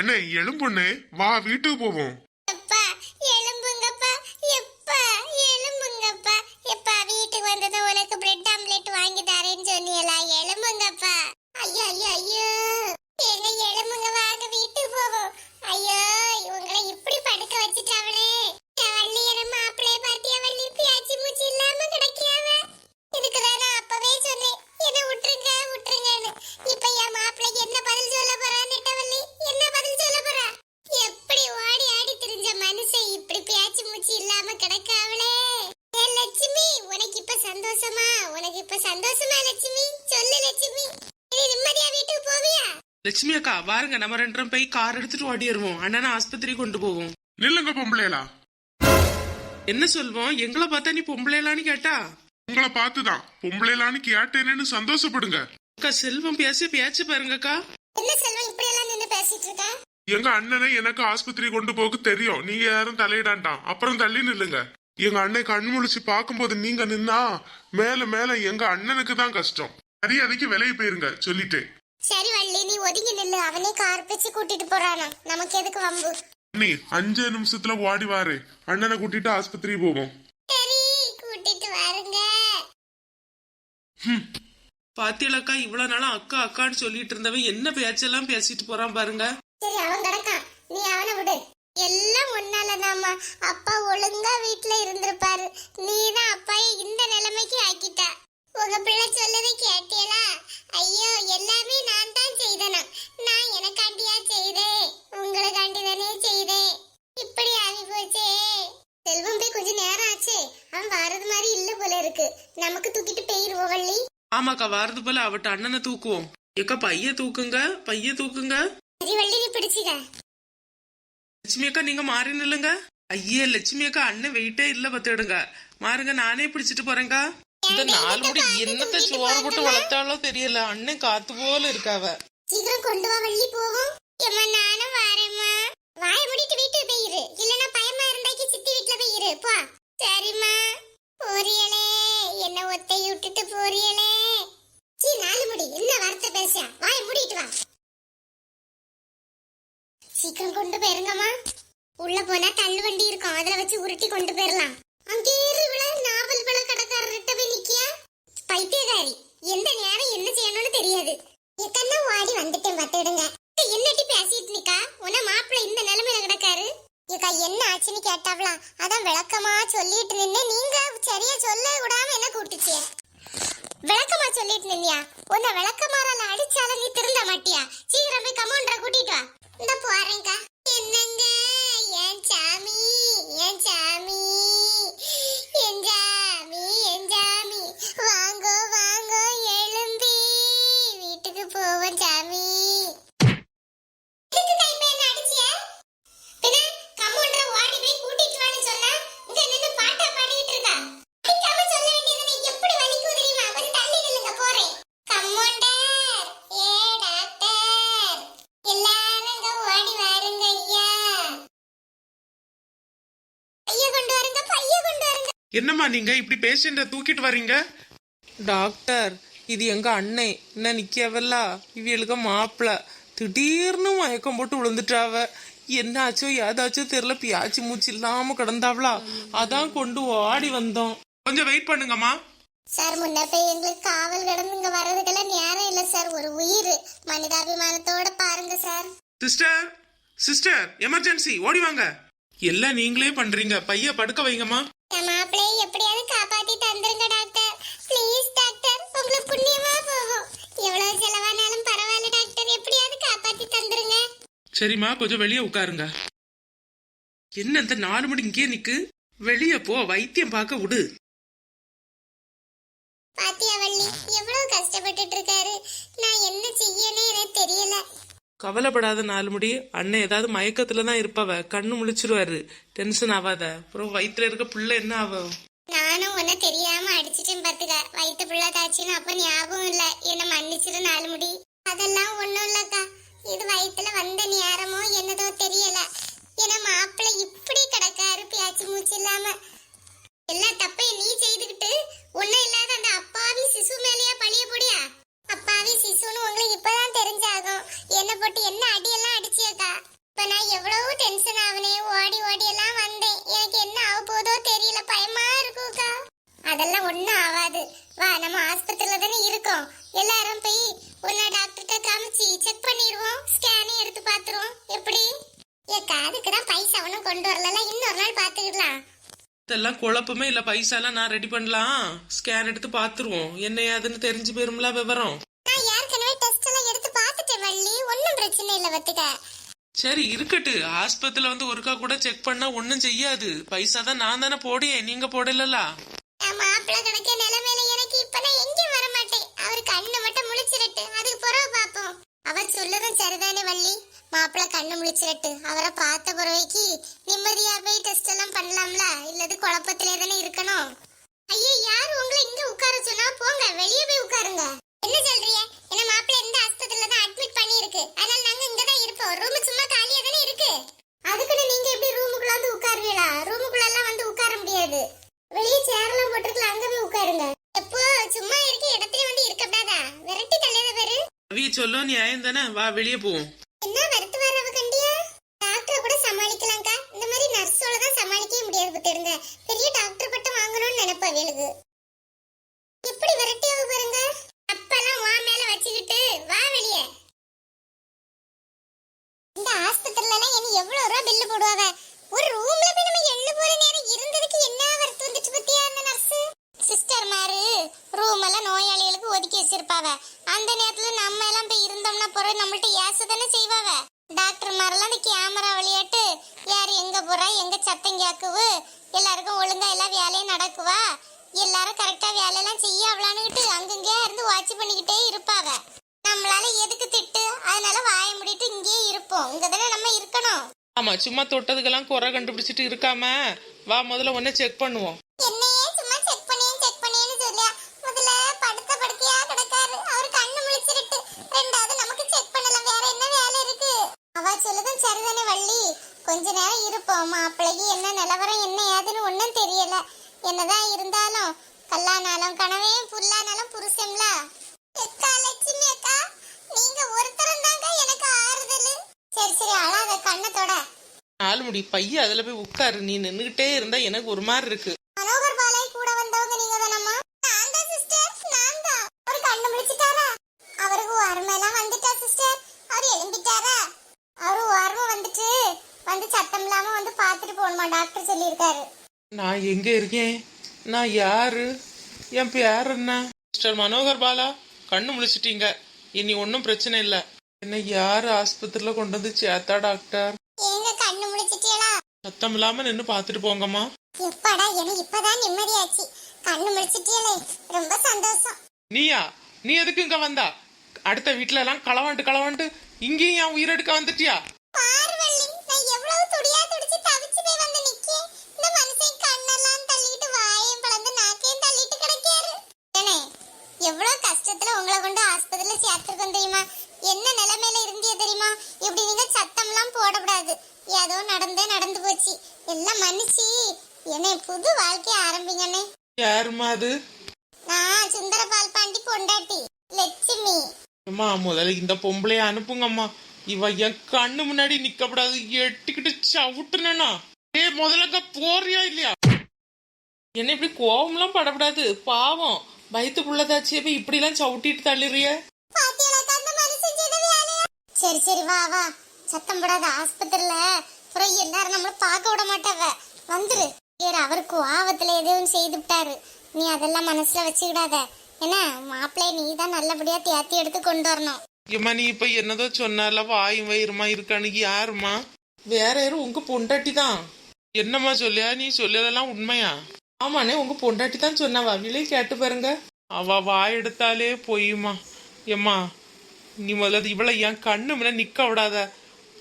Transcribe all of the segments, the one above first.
என்ன எலும்பொண்ணு வா வீட்டுக்கு போவோம். லட்சுமி அக்கா வாருங்க. நம்ம ரெண்டரும் போய் கார் எடுத்துட்டு ஓடிடுவோம் அண்ணனை ஆஸ்பத்திரி கொண்டு போவோம். நில்லுங்க பொம்பளைகளா என்ன சொல்வோம்? எங்களை பார்த்தா நீ பொம்பளைலான்னு கேட்டா? உங்களை பார்த்துதான். பொம்பளைலான்னு கேட்டேனேன்னு சந்தோஷப்படுங்க. அக்கா செல்வம் பேச பேச்சு பாருங்கக்கா என்ன செல்வம் இப்படி எல்லாம் நின்னு பேசிட்டு இருக்கா? எங்க அண்ணனை எனக்கு ஆஸ்பத்திரி கொண்டு போக தெரியும். நீங்க யாரும் தலையிடாண்டாம். அப்புறம் தள்ளி நில்லுங்க. எங்க அண்ணன் கண் முழிச்சு பார்க்கும்போது நீங்க நின்னா மேல மேல எங்க அண்ணனுக்கு தான் கஷ்டம். மரியாதைக்கு விலையை போயிருங்க சொல்லிட்டேன் சரி வள்ளி நீ ஒதுங்கி நில்லு. அவனே கார் பிச்சு கூட்டிட்டு போறானா. நமக்கு எதுக்கு வம்பு? நீ அஞ்சு நிமிஷத்துல ஓடி வாரு. அண்ணனை கூட்டிட்டு ஆஸ்பத்திரி போவோம். சரி கூட்டிட்டு வாருங்க. பாத்தியலக்கா இவ்வளவு நாளா அக்கா அக்கான்னு சொல்லிட்டு இருந்தவன் என்ன பேச்செல்லாம் பேசிட்டு போறான் பாருங்க. சரி அவன் கிடக்கான். நீ அவனை விடு. எல்லாம் ஒன்னாலதாம்மா அப்பா ஒழுங்கா வீட்டுல இருந்திருப்பாரு. நீ தான் அப்பாயை இந்த நிலைமைக்கு ஆக்கிட்டா. உங்க பிள்ளை சொல்லதை கேட்டியலா? ஐயோ எல்லாமே நான் தான் செய்தனா நான் எனக்காண்டியா செய்தேன் உங்களுக்காண்டி தானே செய்தேன் இப்படி ஆகி போச்சே செல்வம் போய் கொஞ்ச நேரம் ஆச்சே அவன் வாரது மாதிரி இல்ல போல இருக்கு நமக்கு தூக்கிட்டு போயிருவோம் வள்ளி ஆமாக்கா வாரது போல அவட்ட அண்ணனை தூக்குவோம். ஏக்கா பைய தூக்குங்க பைய தூக்குங்க. சரி வள்ளி நீ பிடிச்சிக்க. லட்சுமி அக்கா நீங்க மாறி நில்லுங்க. ஐயே லட்சுமி அக்கா அண்ணன் வெயிட்டே இல்ல பத்துடுங்க. மாறுங்க நானே பிடிச்சிட்டு போறேங்க இந்த நாலு முடி என்னத்த சோறு போட்டு வளர்த்தாலோ தெரியல அண்ணன் காத்து போல இருக்காவ. சீக்கிரம் கொண்டு வா வள்ளி போவோம். எம்மா நானும் வரேம்மா. வாய மூடிட்டு வீட்டுக்கு போயிரு. இல்லனா பயமா இருந்தாக்கி சித்தி வீட்ல போயிரு. போ. சரிம்மா. போறியலே. என்ன ஒத்தை விட்டுட்டு போறியலே. சீ நாலு முடி. என்ன வார்த்தை பேசியா வாய மூடிட்டு வா. சீக்கிரம் கொண்டு போயிருங்கம்மா. உள்ள போனா தள்ளு வண்டி இருக்கும். அதுல வச்சு உருட்டி கொண்டு போயிடலாம் அங்கே இவ்வளவு நாவல் பழ கடைக்காரர்கிட்ட போய் நிக்கியா? பைத்தியகாரி எந்த நேரம் என்ன செய்யணும்னு தெரியாது. எத்தனை ஓடி வந்துட்டேன். பார்த்துடுங்க என்னட்டி பேசிட்டு நிக்கா உன மாப்பிள்ளை இந்த நிலைமையில கிடக்காரு ஏக்கா என்ன ஆச்சுன்னு கேட்டாவலாம் அதான் விளக்கமா சொல்லிட்டு நின்னு. நீங்க சரியா சொல்ல விடாம என்ன கூப்பிட்டுச்சு? விளக்கமா சொல்லிட்டு நின்னியா? உன்னை விளக்கமாறால அடிச்சால நீ திருந்த மாட்டியா? சீக்கிரம் போய் கமௌண்டரை கூட்டிட்டு வா. இந்த போறேங்க என்னங்க? என் சாமி என் என்னம்மா நீங்க இப்படி பேஷண்ட தூக்கிட்டு வர்றீங்க? டாக்டர் இது எங்க அண்ணே. என்ன நிக்கவல்ல? இவளுக்கு மாப்பிள. திடீர்னு மயக்கம் போட்டு விழுந்துட்டாவ. என்னாச்சோ ஏதாச்சோ தெரியல. பியாச்சி மூச்சு இல்லாம கிடந்தாவளா? அதான் கொண்டு ஓடி வந்தோம். கொஞ்சம் வெயிட் பண்ணுங்கம்மா. சார் முன்ன போய் எங்களுக்கு காவல் கிடந்து இங்க வர்றதுக்கெல்லாம் நேரம் இல்ல சார். ஒரு உயிர். மனிதாபிமானத்தோட பாருங்க சார். சிஸ்டர் சிஸ்டர் எமர்ஜென்சி ஓடி வாங்க. எல்லாம் நீங்களே பண்றீங்க. பைய படுக்க வைங்கம்மா. என் மாப்பிள்ளையை எப்படியாவது காப்பாத்தி தந்துருங்க டாக்டர். Please doctor. உங்களுக்கு புண்ணியமா போகும். எவ்வளவு செலவானாலும் பரவாயில்ல டாக்டர். எப்படியாவது காப்பாத்தி தந்துருங்க. சரிம்மா கொஞ்சம் வெளியே உட்காருங்க. என்ன இந்த நாலு மணி இங்கே நிக்கு? வெளியே போ வைத்தியம் பார்க்க விடு. பாத்தியா வள்ளி எவ்வளவு கஷ்டப்பட்டுட்டு இருக்காரு. நான் என்ன செய்யனே கவலைப்படாத நாலு முடி அண்ணன் ஏதாவது மயக்கத்துல தான் இருப்பவ கண்ணு முழிச்சிருவாரு. டென்ஷன் ஆகாத அப்புறம் வயித்துல இருக்க பிள்ளை என்ன ஆகும் நானும் உன்ன தெரியாம அடிச்சிட்டேன் பாத்துக்க. வயிற்று பிள்ளை தாச்சின்னு அப்ப ஞாபகம் இல்ல. என்ன மன்னிச்சிரு நாலு முடி அதெல்லாம் ஒண்ணும் இல்லக்கா. இது வயித்துல வந்த நேரமோ என்னதோ தெரியல. ஏன்னா மாப்பிள்ள இப்படி கிடக்காரு பேச்சு மூச்சு இல்லாம. எல்லா என்ன போட்டு என்ன அடியெல்லாம் அடிச்சியக்கா இப்ப நான் எவ்வளவு டென்ஷன் ஆவனே ஓடி ஓடி எல்லாம் வந்தேன். எனக்கு என்ன ஆக போதோ தெரியல பயமா இருக்கும்க்கா அதெல்லாம் ஒண்ணும் ஆகாது வா நம்ம ஆஸ்பத்திரியில தானே இருக்கோம். எல்லாரும் போய் உன்ன டாக்டர்கிட்ட காமிச்சு செக் பண்ணிடுவோம். ஸ்கேனே எடுத்து பாத்துருவோம் எப்படி? ஏக்கா அதுக்கு தான் பைசா ஒன்றும் கொண்டு வரல இன்னொரு நாள் பாத்துக்கலாம் இதெல்லாம் குழப்பமே இல்ல. பைசாலாம் நான் ரெடி பண்ணலாம். ஸ்கேன் எடுத்து பாத்துருவோம் என்ன ஏதுன்னு தெரிஞ்சு போயிரும்ல விவரம். பிரச்சனை இல்லை பத்துக்க சரி இருக்கட்டு. ஆஸ்பத்திரியில வந்து ஒருக்கா கூட செக் பண்ணா ஒண்ணும் செய்யாது. பைசா தான் நான் தானே போடியேன் நீங்க போடலல்ல நான் மாப்பிள்ளை கிடைக்க நிலைமையில எனக்கு இப்ப நான் எங்கேயும் வர மாட்டேன் அவர் கண்ணு மட்டும் முழிச்சிரட்டு. அதுக்கு பிறகு பார்ப்போம். அவர் சொல்லதும் சரிதானே வள்ளி? மாப்பிள்ளை கண்ணு முழிச்சிரட்டு. அவரை பார்த்த பிறவைக்கு நிம்மதியா போய் டெஸ்ட் எல்லாம் பண்ணலாம்ல? இல்லது குழப்பத்திலே தானே இருக்கணும்? ஐயோ யார் உங்களை இங்க உட்கார சொன்னா? போங்க வெளியே போய் உட்காருங்க. என்ன சொல்றீங்க? என்ன மாப்பிள்ளை எந்த ஆஸ்பத்திரியில தான் அட்மிட் பண்ணி இருக்கு அதனால நாங்க இங்க தான் இருப்போம். ரூம் சும்மா காலியா தானே இருக்கு. அதுக்குன்னு நீங்க எப்படி ரூமுக்குள்ள வந்து உட்காருவீங்களா? ரூமுக்குள்ள எல்லாம் வந்து உட்கார முடியாது. வெளியே சேர்லாம் போட்டுருக்கலாம் அங்க போய் உட்காருங்க. எப்போ சும்மா இருக்க இடத்துல வந்து இருக்கக்கூடாதா விரட்டி தள்ளியத பேரு. அவிய சொல்ல நியாயம் தானே? வா வெளியே போவோம் என்ன வருத்து வரவ கண்டியா டாக்டர் கூட சமாளிக்கலாம்க்கா இந்த மாதிரி நர்ஸோட தான் சமாளிக்கவே முடியாது பத்திருங்க பெரிய டாக்டர் பட்டம் வாங்கணும்னு நினைப்பா வேலுக்கு எப்படி விரட்டியாவ பாருங்க அப்பெல்லாம் வா மேல வச்சுக்கிட்டு வா வெளியே இந்த ஆஸ்பத்திரில என்ன எவ்வளவு ரூபா பில்லு போடுவாங்க? ஒரு ரூம்ல போய் நம்ம எள்ளு போற நேரம் இருந்ததுக்கு என்ன வருத்து வந்துச்சு பத்தியா அந்த நர்ஸ் சிஸ்டர் மாரு ரூம் எல்லாம் நோயாளிகளுக்கு ஒதுக்கி வச்சிருப்பாவ. அந்த நேரத்துல நம்ம எல்லாம் போய் இருந்தோம்னா பிறகு நம்மள்ட்ட ஏச தானே செய்வாவ. டாக்டர் மாரெல்லாம் அந்த கேமரா விளையாட்டு யார் எங்க போறா? எங்க சத்தம் கேக்குவு எல்லாருக்கும் ஒழுங்கா எல்லா வேலையும் நடக்குவா எல்லாரும் கரெக்டா வேலையெல்லாம் செய்ய அவளான்னுகிட்டு அங்கங்கே இருந்து வாட்ச் பண்ணிக்கிட்டே இருப்பாவ. நம்மளால எதுக்கு திட்டு? அதனால வாய மூடிட்டு இங்கேயே இருப்போம். இங்க தானே நம்ம இருக்கணும். ஆமா சும்மா தொட்டதுக்கெல்லாம் குறை கண்டுபிடிச்சிட்டு இருக்காம வா முதல்ல ஒன்ன செக் பண்ணுவோம். என்னையே சும்மா செக் பண்ணியே செக் பண்ணியேன்னு சொல்லியா? முதல்ல படுத்த படுக்கையா கிடக்காரு. அவர் கண்ணு முழிச்சிருட்டு ரெண்டாவது நமக்கு செக் பண்ணல வேற என்ன வேலை இருக்கு? அவ சொல்லுதும் சரிதானே வள்ளி. கொஞ்ச நேரம் இருப்போம். மாப்பிள்ளைக்கு என்ன நிலவரம் என்ன ஏதுன்னு ஒண்ணும் தெரியல. என்னதான் இருந்தாலும் கல்லானாலும் கனவே புல்லானாலும் புருஷன்ல அக்கா லட்சுமி அக்கா நீங்க ஒருத்தரும் தாங்க எனக்கு ஆறுதல் சரி சரி அழாத கண்ணத்தோட. நாலு முடி பைய அதுல போய் உட்காரு. நீ நின்னுகிட்டே இருந்தா எனக்கு ஒரு மாதிரி இருக்கு. மனோகர் பாலை கூட வந்தவங்க நீங்க தானம்மா? நான் தான் சிஸ்டர் நான் தான். அவர் அவருக்கு ஓரமெல்லாம் வந்துட்டா சிஸ்டர் அவர் எழும்பிட்டாரா? அவரு ஓரமா வந்துட்டு வந்து சத்தம் இல்லாம வந்து பார்த்துட்டு போகணுமா? டாக்டர் சொல்லியிருக்காரு. நான் எங்க இருக்கேன்? நான் யாரு? என் பேர் என்ன? மிஸ்டர் மனோகர் பாலா கண்ணு முழிச்சிட்டீங்க. இனி ஒன்றும் பிரச்சனை இல்லை. என்ன யாரு ஆஸ்பத்திரியில கொண்டு வந்து சேர்த்தா டாக்டர்? ஏங்க கண்ணு முடிச்சிட்டீங்களா சத்தம் இல்லாம நின்று பார்த்துட்டு போங்கம்மா. எப்பாடா எனக்கு இப்பதான் நிம்மதியாச்சு. கண்ணு முடிச்சிட்டீங்களே ரொம்ப சந்தோஷம். நீயா? நீ எதுக்கு இங்க வந்தா? அடுத்த வீட்ல எல்லாம் களவாண்டு களவாண்டு இங்கேயும் என் உயிரெடுக்க வந்துட்டியா? ஏதோ நடந்தே நடந்து போச்சு. எல்லாம் மன்னிச்சு. என்னை புது வாழ்க்கைய ஆரம்பிங்கண்ணே. யாருமா அது? நான் சுந்தர பால் பாண்டி பொண்டாட்டி லட்சுமி. அம்மா முதல்ல இந்த பொம்பளைய அனுப்புங்கம்மா. இவ என் கண்ணு முன்னாடி நிக்கப்படாது. எட்டிக்கிட்டு சவுட்டுனா ஏ முதல்ல போறியா இல்லையா? என்ன இப்படி கோவம்லாம் படக்கூடாது பாவம். வயிற்று புள்ளதாச்சியே போய் இப்படி எல்லாம் சவுட்டிட்டு தள்ளிறிய? சரி சரி வா வா. சத்தம் போடாத. ஆஸ்பத்திரியில அப்புறம் எல்லாரும் நம்மள பார்க்க விட மாட்டாவ வந்துரு. சரி அவருக்கு ஆபத்துல எதுவும் செய்து விட்டாரு. நீ அதெல்லாம் மனசுல வச்சுக்கிடாத. என்ன மாப்பிள்ளைய நீ தான் நல்லபடியா தேத்தி எடுத்து கொண்டு வரணும். ஏம்மா நீ இப்ப என்னதோ சொன்னால வாயும் வயிறுமா இருக்கானுக்கு யாருமா வேற யாரும் உங்க பொண்டாட்டி தான் என்னம்மா சொல்லியா? நீ சொல்லியதெல்லாம் உண்மையா? ஆமாண்ணே உங்க பொண்டாட்டி தான் சொன்னாவா. விலை கேட்டு பாருங்க. அவ வாய் எடுத்தாலே போயுமா? ஏம்மா நீ முதல்ல இவளை என் கண்ணு முன்ன நிக்க விடாத.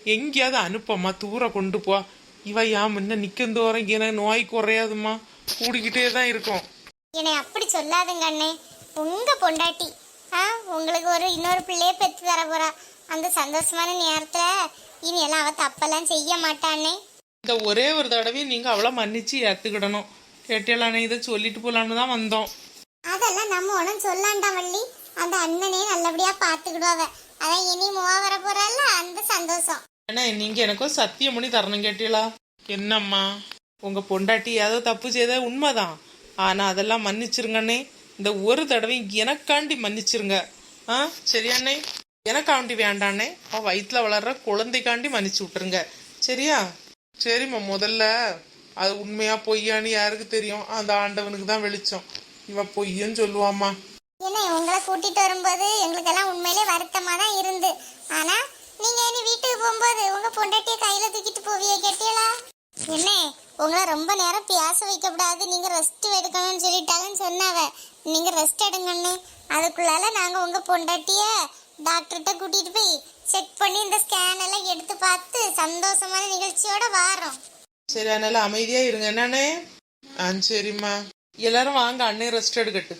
எங்கேயாவது அனுப்பம்மா தூர கொண்டு போ. இவ ஏன் முன்ன நிக்கும் தோறும் எனக்கு நோய் குறையாதும்மா. கூடிக்கிட்டே தான் இருக்கும். என்னை அப்படி சொல்லாதுங்க அண்ணே. உங்க பொண்டாட்டி ஆ உங்களுக்கு ஒரு இன்னொரு பிள்ளைய பெத்து தர போறா. அந்த சந்தோஷமான நேரத்துல இனி எல்லாம் அவ தப்பெல்லாம் செய்ய மாட்டானே இந்த ஒரே ஒரு தடவை நீங்க அவளை மன்னிச்சு ஏத்துக்கிடணும். கேட்டலானே இதை சொல்லிட்டு போலான்னு தான் வந்தோம். அதெல்லாம் நம்ம ஒன்றும் சொல்லாண்டா வள்ளி. அந்த அண்ணனே நல்லபடியா பாத்துக்கிடுவாவ அதான் இனி மூவா வர போறல்ல அந்த சந்தோஷம். அண்ணே நீங்க எனக்கும் சத்தியம் பண்ணி தரணும் கேட்டீங்களா? என்னம்மா உங்க பொண்டாட்டி ஏதோ தப்பு செய்த உண்மைதான். ஆனா அதெல்லாம் மன்னிச்சிருங்கண்ணே இந்த ஒரு தடவை எனக்காண்டி மன்னிச்சிருங்க. ஆ சரியாண்ணே எனக்காண்டி வேண்டாண்ணே அவன் வயிற்றுல வளர்ற குழந்தைக்காண்டி மன்னிச்சு விட்டுருங்க. சரியா? சரிம்மா முதல்ல. அது உண்மையா பொய்யான்னு யாருக்கு தெரியும்? அந்த ஆண்டவனுக்கு தான் வெளிச்சம். இவ பொய்யன்னு சொல்லுவாம்மா. ஏன்னா இவங்களை கூட்டிட்டு வரும்போது எங்களுக்கெல்லாம் உண்மையிலே வருத்தமா தான் இருந்து. ஆனா நீங்க இனி வீட்டுக்கு போகும்போது உங்க பொண்டாட்டிய கையில தூக்கிட்டு போவிய கேட்டீங்களா? என்ன உங்களை ரொம்ப நேரம் பேச வைக்க கூடாது நீங்க ரெஸ்ட் எடுக்கணும்னு சொல்லிட்டாங்கன்னு சொன்னாவ. நீங்க ரெஸ்ட் எடுங்கன்னு அதுக்குள்ளால நாங்க உங்க பொண்டாட்டிய டாக்டர்கிட்ட கூட்டிட்டு போய் செக் பண்ணி இந்த ஸ்கேன் எல்லாம் எடுத்து பார்த்து சந்தோஷமான நிகழ்ச்சியோட வாரோம். சரி அதனால அமைதியா இருங்க என்னண்ணே ஆ சரிம்மா. எல்லாரும் வாங்க அண்ணே ரெஸ்ட் எடுக்கட்டு.